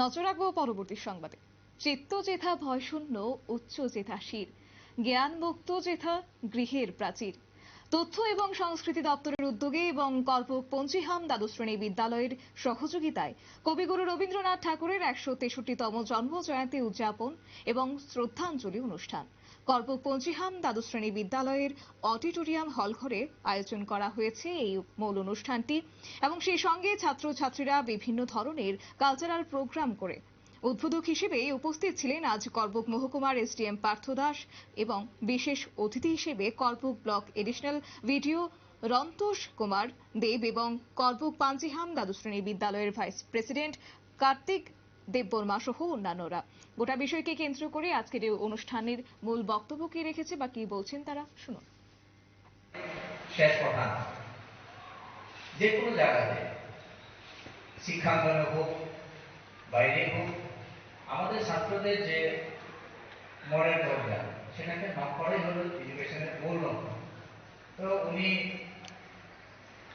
নজর রাখব পরবর্তী সংবাদে। চিত্ত যেথা ভয়শূন্য উচ্চ যেথা শির। জ্ঞান মুক্ত যেথা গৃহের প্রাচীর। তথ্য এবং সংস্কৃতি দপ্তরের উদ্যোগে এবং কল্প পঞ্চিহাম দ্বাদশ শ্রেণি বিদ্যালয়ের সহযোগিতায় কবিগুরু রবীন্দ্রনাথ ঠাকুরের একশো তেষট্টিতম জন্ম জয়ন্তী উদযাপন এবং শ্রদ্ধাঞ্জলি অনুষ্ঠান। কল্পক পঞ্চিহাম দ্বাদশ শ্রেণি বিদ্যালয়ের অডিটোরিয়াম হল ঘরে আয়োজন করা হয়েছে এই মূল অনুষ্ঠানটি এবং সেই সঙ্গে ছাত্রছাত্রীরা বিভিন্ন ধরনের কালচারাল প্রোগ্রাম করে। উদ্বোধক হিসেবে উপস্থিত ছিলেন আজ কর্বক মহকুমার এসডিএম পার্থ দাস এবং বিশেষ অতিথি হিসেবে Karbak block additional BDO Rantosh Kumar Deb এবং কর্বক পাঞ্জিহাম দ্বাদশ শ্রেণি বিদ্যালয়ের ভাইস প্রেসিডেন্ট কার্তিক দেববর্মা সহ অন্যান্যরা। গোটা বিষয়কে কেন্দ্র করে আজকের এই অনুষ্ঠানের মূল বক্তব্য কি রেখেছে বা কি বলছেন তারা, শুনুন। শেষ কথা, যে কোনো জায়গাতে শিক্ষাঙ্গনে হোক, বাইরে হোক, আমাদের ছাত্রদের যে মনের দরজা সেটাকে নক করাই হলো এডুকেশনের মূল লক্ষ্য। তো উনি,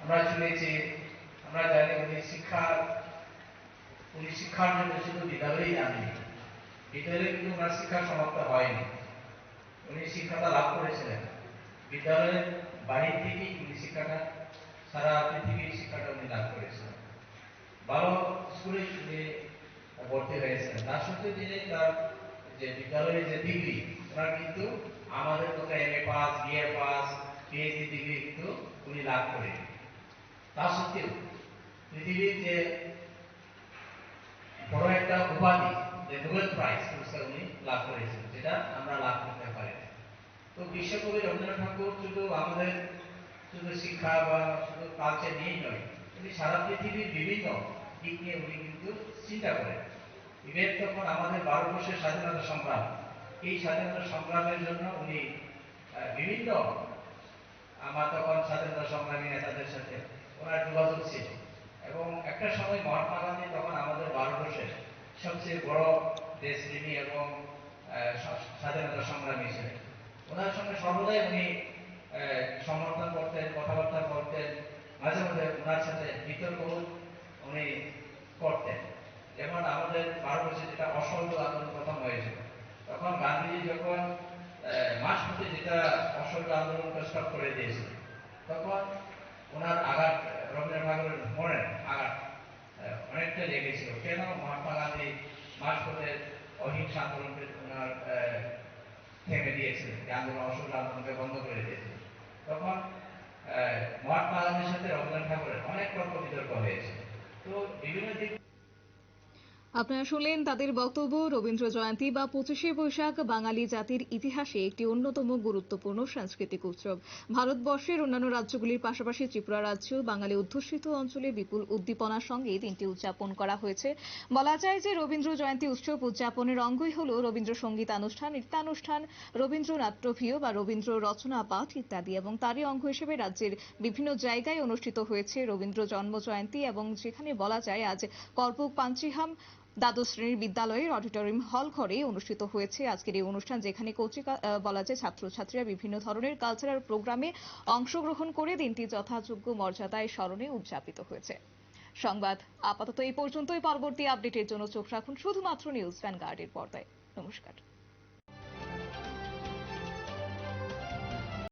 আমরা শুনেছি, আমরা জানি উনি শিক্ষা উনি শিক্ষার জন্য শুধু বিদ্যালয়েই যাননি। বিদ্যালয়ে কিন্তু ওনার শিক্ষা সমাপ্ত হয়নি। উনি শিক্ষাটা লাভ করেছিলেন। বিদ্যালয়ের বাহির থেকেই উনি শিক্ষাটা, সারা পৃথিবীর শিক্ষাটা উনি লাভ করেছিলেন। ভালো স্কুলে উনি ভর্তি হয়েছিলেন তার সত্ত্বেও তিনি তার যে বিদ্যালয়ের যে ডিগ্রি, ওনার কিন্তু আমাদের মতো M A pass BA pass PhD degree কিন্তু উনি লাভ করেন। তা সত্ত্বেও পৃথিবীর যে একটা উপাধি, যে নোবেল প্রাইজ পুরস্কার উনি লাভ করেছেন, যেটা আমরা লাভ করতে পারি। তো বিশ্বকবি রবীন্দ্রনাথ ঠাকুর শুধু আমাদের, শুধু শিক্ষা বা শুধু কালচার নিয়েই নয়, উনি সারা পৃথিবীর বিভিন্ন দিক নিয়ে উনি কিন্তু চিন্তা করেন। ইভেন তখন আমাদের ভারতবর্ষের স্বাধীনতা সংগ্রাম, এই স্বাধীনতা সংগ্রামের জন্য উনি বিভিন্ন, আমার তখন স্বাধীনতা সংগ্রামী নেতাদের সাথে ওনার যোগাযোগ ছিল এবং একটা সময় মহাত্মা গান্ধী তখন আমাদের ভারতবর্ষের সবচেয়ে বড় দেশপ্রেমী এবং স্বাধীনতা সংগ্রামী ছিলেন। ওনার সঙ্গে সর্বদাই উনি সমর্থন করতেন কথাবার্তা বলতেন, মাঝে মাঝে ওনার সাথে বিতর্ক উনি করতেন। যেমন আমাদের ভারতবর্ষে যেটা অসহযোগ আন্দোলন প্রথম হয়েছিল। তখন গান্ধীজি যখন মাস প্রতি যেটা অসহযোগ আন্দোলনটা স্টপ করে দিয়েছিল তখন ওনার অহিংসা আন্দোলনকে ওনার থেমে দিয়েছিলেন যে আন্দোলন অসহযোগ আন্দোলনকে বন্ধ করে দিয়েছিলেন তখন মহাত্মা গান্ধীর সাথে রবীন্দ্রনাথ ঠাকুরের অনেক তর্ক বিতর্ক হয়েছে। তো বিভিন্ন দিক আপনারা শুনলেন তাদের বক্তব্য, রবীন্দ্র জয়ন্তী বা পঁচিশে বৈশাখ, বাঙালি জাতির ইতিহাসে একটি অন্যতম গুরুত্বপূর্ণ সাংস্কৃতিক উৎসব। ভারতবর্ষের অন্যান্য রাজ্যগুলির পাশাপাশি ত্রিপুরা রাজ্য, বাঙালি অধ্যুষিত অঞ্চলে বিপুল উদ্দীপনার সঙ্গে দিনটি উদযাপন করা হয়েছে। বলা যায় যে রবীন্দ্র জয়ন্তী উৎসব উদযাপনের অঙ্গই হল রবীন্দ্র সঙ্গীতানুষ্ঠান নৃত্যানুষ্ঠান রবীন্দ্র নাট্যভিয় বা রবীন্দ্র রচনা পাঠ ইত্যাদি এবং তারই অঙ্গ হিসেবে রাজ্যের বিভিন্ন জায়গায় অনুষ্ঠিত হয়েছে রবীন্দ্র জন্ম জয়ন্তী এবং যেখানে বলা যায় আজ কল্পক পাঞ্চিহাম দ্বাদশ শ্রেণির বিদ্যালয়ের অডিটোরিয়াম হল ঘরে অনুষ্ঠিত হয়েছে আজকের এই অনুষ্ঠান, যেখানে কচি বলা যায় ছাত্রছাত্রীরা বিভিন্ন ধরনের কালচারাল প্রোগ্রামে অংশগ্রহণ করে দিনটি যথাযোগ্য মর্যাদায় স্মরণে উদযাপিত হয়েছে। সংবাদ আপাতত এই পর্যন্তই। পরবর্তী আপডেটের জন্য চোখ রাখুন শুধুমাত্র নিউজ ভ্যানগার্ডের পর্দায়। নমস্কার।